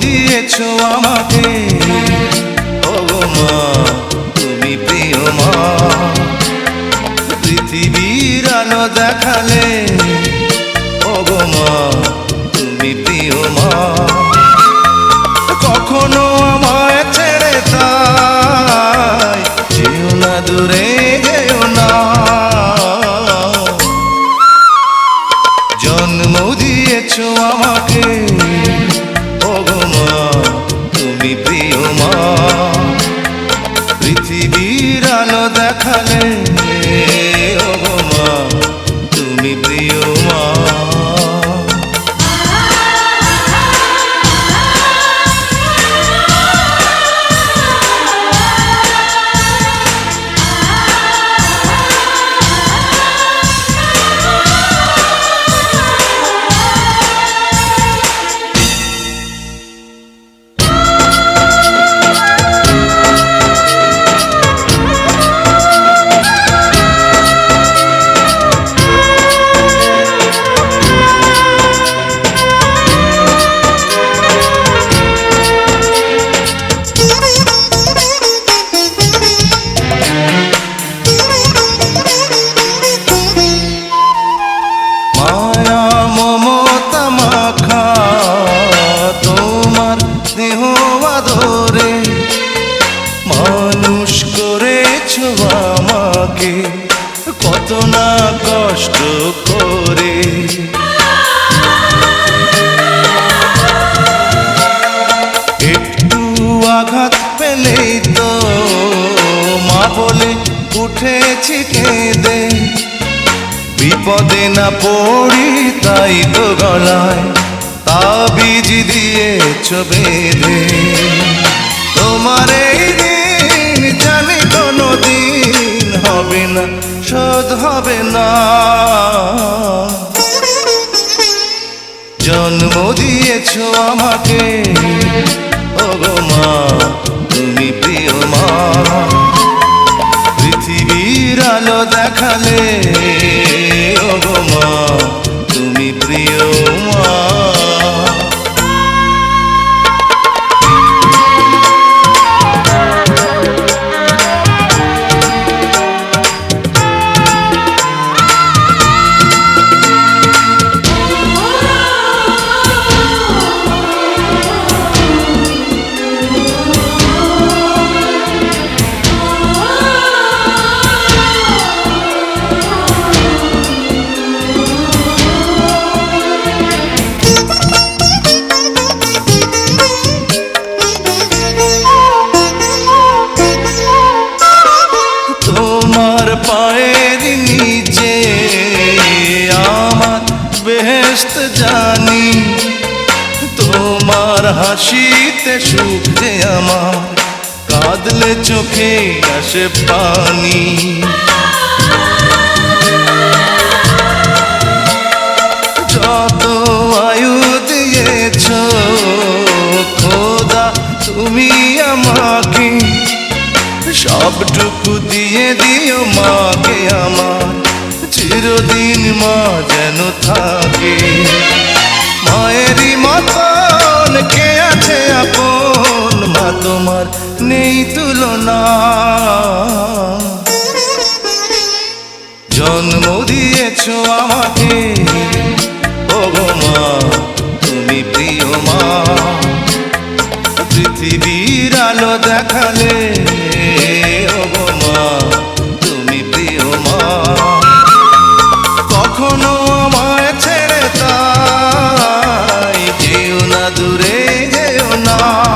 দিয়েছ আমাকে। মা, তুমি প্রিয় মা, পৃথিবীর আলো দেখালে। মা, তুমি প্রিয় মা, কখনো আমায় ছেড়ে তাই যেও না, দূরে যেও না। জন্ম দিয়েছ আমাকে। Yeah. মানুষ করেছ আমাকে, কত না কষ্ট করে। একটু আঘাত পেলেই তো মা বলে উঠেছি কেঁদে। বিপদে না পড়ি তাই তো গলায় তাবিজ দিয়েছ বেঁধে। শোধ হবে না। জন্ম দিয়েছ আমাকে। ওগো মা, তুমি প্রিয় মা। পৃথিবীর আলো দেখালে, ওগো মা, তুমি প্রিয় মা। বেহেস্ত জানি, তোমার হাসিতে সুখ যে আমার, কাঁদলে চোখে আসে পানি। যত আয়ু দিয়েছ, খোদা তুমি আমাকে, সবটুকু দিয়ে দিও মাকে আমার। চিরদিন মা যেন থাকে। মায়েরই মতন কে আছে আপন? মা তোমার নেই তুলনা। জন্ম দিয়েছ আমাকে। ও গো মা, তুমি প্রিয় মা। পৃথিবীর আলো দেখালে amor.